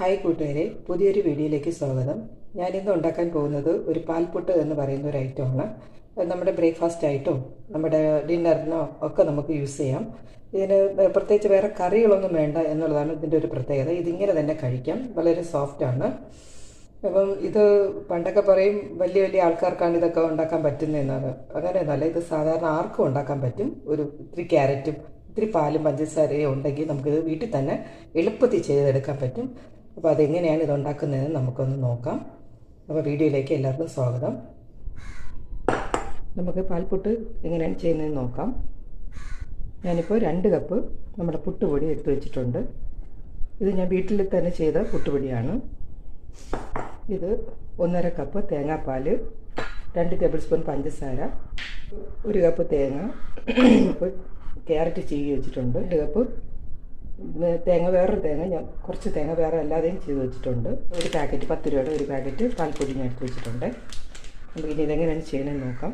Hi കൂട്ടുകാരെ പുതിയൊരു വീഡിയോയിലേക്ക് സ്വാഗതം. ഞാനിന്ന് ഉണ്ടാക്കാൻ പോകുന്നത് ഒരു പാൽപുട്ട് എന്ന് പറയുന്ന ഒരു ഐറ്റമാണ് നമ്മുടെ ബ്രേക്ക്ഫാസ്റ്റ് ആയിട്ടും നമ്മുടെ ഡിന്നറിനോ ഒക്കെ നമുക്ക് യൂസ് ചെയ്യാം. ഇതിന് പ്രത്യേകിച്ച് വേറെ കറികളൊന്നും വേണ്ട എന്നുള്ളതാണ് ഇതിന്റെ ഒരു പ്രത്യേകത. ഇതിങ്ങനെ തന്നെ കഴിക്കാം. വളരെ സോഫ്റ്റാണ് അപ്പം ഇത് പണ്ടൊക്കെ പറയും വലിയ വലിയ ആൾക്കാർക്കാണ് ഇതൊക്കെ ഉണ്ടാക്കാൻ പറ്റുന്നതെന്നാണ്. നല്ല ഇത് സാധാരണ ആർക്കും ഉണ്ടാക്കാൻ പറ്റും. ഒരു ഇത്തിരി ക്യാരറ്റും ഇത്തിരി പാലും പഞ്ചസാരയും ഉണ്ടെങ്കിൽ നമുക്കിത് വീട്ടിൽ തന്നെ എളുപ്പത്തിൽ ചെയ്തെടുക്കാൻ പറ്റും. അപ്പോൾ അതെങ്ങനെയാണ് ഇത് ഉണ്ടാക്കുന്നതെന്ന് നമുക്കൊന്ന് നോക്കാം. അപ്പോൾ വീഡിയോയിലേക്ക് എല്ലാവർക്കും സ്വാഗതം. നമുക്ക് പാൽപ്പൊട്ട് എങ്ങനെയാണ് ചെയ്യുന്നതെന്ന് നോക്കാം. ഞാനിപ്പോൾ രണ്ട് കപ്പ് നമ്മുടെ പുട്ടുപൊടി എടുത്ത് വെച്ചിട്ടുണ്ട്. ഇത് ഞാൻ വീട്ടിൽ തന്നെ ചെയ്ത പുട്ടുപൊടിയാണ്. ഇത് ഒന്നര കപ്പ് തേങ്ങാപ്പാൽ രണ്ട് ടേബിൾ സ്പൂൺ പഞ്ചസാര ഒരു കപ്പ് തേങ്ങ ക്യാരറ്റ് ചീകി വെച്ചിട്ടുണ്ട്. രണ്ട് കപ്പ് തേങ്ങ വേറൊരു തേങ്ങ ഞാൻ കുറച്ച് തേങ്ങ വേറെ അല്ലാതെയും ചെയ്ത് വെച്ചിട്ടുണ്ട്. ഒരു പാക്കറ്റ് പത്ത് രൂപയുടെ ഒരു പാക്കറ്റ് പാൽപ്പൊടി ഞാൻ എടുത്ത് വെച്ചിട്ടുണ്ട്. നമുക്ക് ഇനി ഇതെങ്ങനെയാണ് ചെയ്യണമെന്ന് നോക്കാം.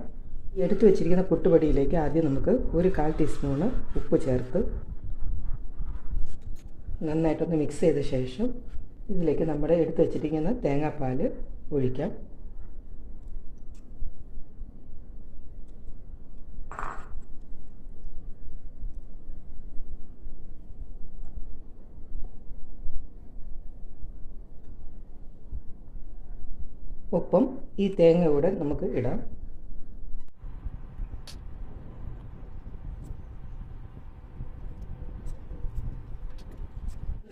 ഈ എടുത്ത് വെച്ചിരിക്കുന്ന പുട്ടുപൊടിയിലേക്ക് ആദ്യം നമുക്ക് ഒരു കാൽ ടീസ്പൂൺ ഉപ്പ് ചേർത്ത് നന്നായിട്ടൊന്ന് മിക്സ് ചെയ്ത ശേഷം ഇതിലേക്ക് നമ്മുടെ എടുത്ത് വെച്ചിരിക്കുന്ന തേങ്ങാപ്പാൽ ഒഴിക്കാം. ഒപ്പം ഈ തേങ്ങ കൂടെ നമുക്ക് ഇടാം.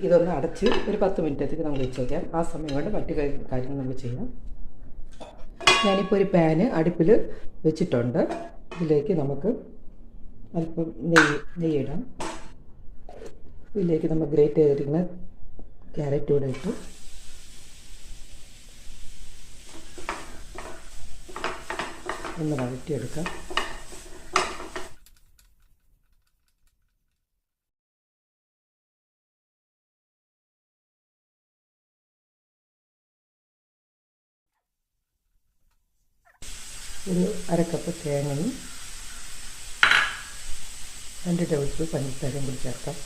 ഇതൊന്ന് അടച്ച് ഒരു പത്ത് മിനിറ്റത്തേക്ക് നമുക്ക് വെച്ചേക്കാം. ആ സമയം കൊണ്ട് മറ്റു കാര്യങ്ങൾ നമ്മൾ ചെയ്യാം. ഞാനിപ്പോൾ ഒരു പാന് അടുപ്പിൽ വെച്ചിട്ടുണ്ട്. ഇതിലേക്ക് നമുക്ക് അല്പം നെയ്യ് ഇടാം. ഇതിലേക്ക് നമ്മൾ ഗ്രേറ്റ് ചെയ്തിരിക്കുന്ന ക്യാരറ്റ് കൂടെ ഇട്ടു. ഒന്ന് വഴറ്റിയെടുക്കാം. ഒരു അരക്കപ്പ് തേങ്ങയും രണ്ട് ടേബിൾ സ്പൂൺ പഞ്ചസാരയും കൂടി ചേർക്കാം.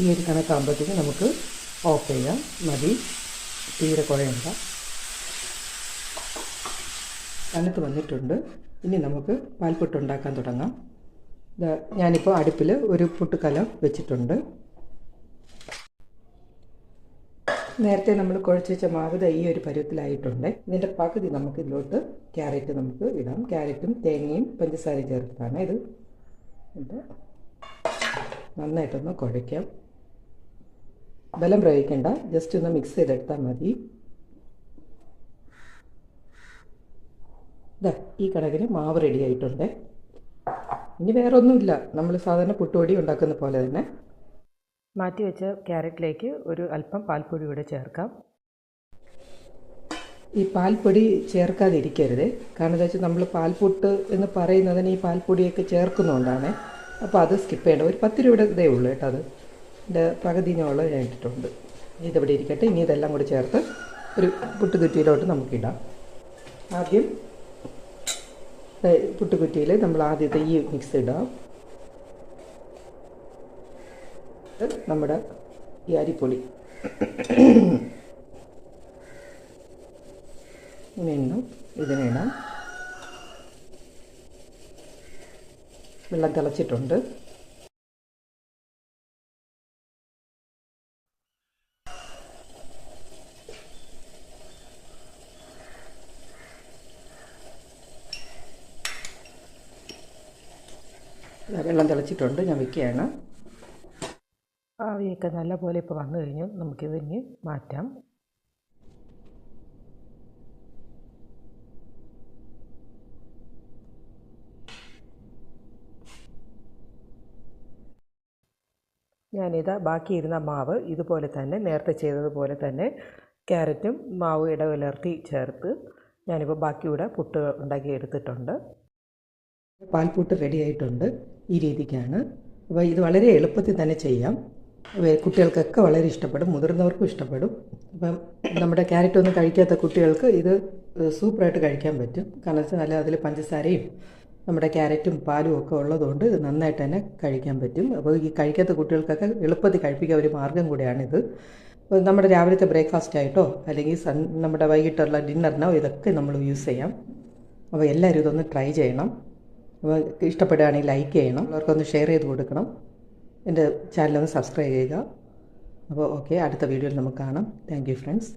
ഈ ഒരു കണക്കാകുമ്പോഴത്തേക്ക് നമുക്ക് ഓഫ് ചെയ്യാം. മതി. തീരെ കുഴയണ്ട തണുത്ത് വന്നിട്ടുണ്ട്. ഇനി നമുക്ക് പാൽപ്പൊട്ട് ഉണ്ടാക്കാൻ തുടങ്ങാം. ഞാനിപ്പോൾ അടുപ്പിൽ ഒരു പുട്ടുകലം വെച്ചിട്ടുണ്ട്. നേരത്തെ നമ്മൾ കുഴച്ച് വെച്ച മാവ് ഈ ഒരു പരുവത്തിലായിട്ടുണ്ട്. ഇതിന്റെ പകുതി നമുക്ക് ഇതിലോട്ട് ക്യാരറ്റ് നമുക്ക് ഇടാം. ക്യാരറ്റും തേങ്ങയും പഞ്ചസാരയും ചേർത്തിട്ടാണ് ഇത് നന്നായിട്ടൊന്ന് കുഴയ്ക്കാം. ബലം പ്രയോഗിക്കേണ്ട. ജസ്റ്റ് ഒന്ന് മിക്സ് ചെയ്തെടുത്താൽ മതി. ഇതാ ഈ കണക്കിന് മാവ് റെഡി ആയിട്ടുണ്ട്. ഇനി വേറെ ഒന്നുമില്ല നമ്മൾ സാധാരണ പുട്ടുപൊടി ഉണ്ടാക്കുന്ന പോലെ തന്നെ. മാറ്റി വെച്ച ക്യാരറ്റിലേക്ക് ഒരു അല്പം പാൽപ്പൊടി കൂടെ ചേർക്കാം. ഈ പാൽപ്പൊടി ചേർക്കാതിരിക്കരുത്. കാരണം എന്താ വെച്ചാൽ നമ്മൾ പാൽപ്പൊട്ട് എന്ന് പറയുന്നതിന് ഈ പാൽപ്പൊടിയൊക്കെ ചേർക്കുന്നതുകൊണ്ടാണ് അപ്പോൾ അത് സ്കിപ്പ് ചെയ്യണം ഒരു പത്ത് രൂപയുടെ ഇതേ ഉള്ളൂ കേട്ടോ അത്. എന്റെ പകുതിനോളം ഞാൻ ഇട്ടിട്ടുണ്ട്. ഇതിവിടെ ഇരിക്കട്ടെ. ഇനി ഇതെല്ലാം കൂടി ചേർത്ത് ഒരു പുട്ടുകുറ്റിയിലോട്ട് നമുക്കിടാം ആദ്യം പുട്ടുകുറ്റിയിൽ നമ്മൾ ആദ്യത്തെ ഈ മിക്സ് ഇടാം. നമ്മുടെ ഈ അരിപ്പൊടി. ഇങ്ങനെ ഇതിനിടാം വെള്ളം തിളച്ചിട്ടുണ്ട്. വെള്ളം തിളച്ചിട്ടുണ്ട് ഞാൻ വെക്കുകയാണ്. ആവിയൊക്കെ നല്ലപോലെ ഇപ്പോൾ വന്നു കഴിഞ്ഞു. നമുക്കിതിന് മാറ്റാം. ഞാനിത് ബാക്കിയിരുന്ന മാവ് ഇതുപോലെ തന്നെ നേരത്തെ ചെയ്തതുപോലെ തന്നെ ക്യാരറ്റും മാവ് ഇടകലർത്തി ചേർത്ത് ഞാനിപ്പോൾ ബാക്കിയുടെ പുട്ട് ഉണ്ടാക്കി എടുത്തിട്ടുണ്ട്. പാൽപുട്ട് റെഡി ആയിട്ടുണ്ട് ഈ രീതിക്കാണ്. അപ്പോൾ ഇത് വളരെ എളുപ്പത്തിൽ തന്നെ ചെയ്യാം. കുട്ടികൾക്കൊക്കെ വളരെ ഇഷ്ടപ്പെടും മുതിർന്നവർക്കും ഇഷ്ടപ്പെടും. അപ്പം നമ്മുടെ ക്യാരറ്റ് ഒന്നും കഴിക്കാത്ത കുട്ടികൾക്ക് ഇത് സൂപ്പറായിട്ട് കഴിക്കാൻ പറ്റും. കാരണം വെച്ചാൽ നല്ല അതിൽ പഞ്ചസാരയും നമ്മുടെ ക്യാരറ്റും പാലും ഒക്കെ ഉള്ളതുകൊണ്ട് ഇത് നന്നായിട്ട് തന്നെ കഴിക്കാൻ പറ്റും. അപ്പോൾ ഈ കഴിക്കാത്ത കുട്ടികൾക്കൊക്കെ എളുപ്പത്തിൽ കഴിപ്പിക്കാൻ ഒരു മാർഗം കൂടിയാണിത്. നമ്മുടെ രാവിലത്തെ ബ്രേക്ക്ഫാസ്റ്റ് ആയിട്ടോ അല്ലെങ്കിൽ സൺ നമ്മുടെ വൈകിട്ടുള്ള ഡിന്നറിനോ ഇതൊക്കെ നമ്മൾ യൂസ് ചെയ്യാം. അപ്പോൾ എല്ലാവരും ഇതൊന്ന് ട്രൈ ചെയ്യണം. അപ്പോൾ ഇഷ്ടപ്പെടുകയാണെങ്കിൽ ലൈക്ക് ചെയ്യണം. അവർക്കൊന്ന് ഷെയർ ചെയ്ത് കൊടുക്കണം. എന്റെ ചാനലൊന്ന് സബ്സ്ക്രൈബ് ചെയ്യുക. അപ്പോൾ ഓക്കെ അടുത്ത വീഡിയോയിൽ നമുക്ക് കാണാം. Thank friends.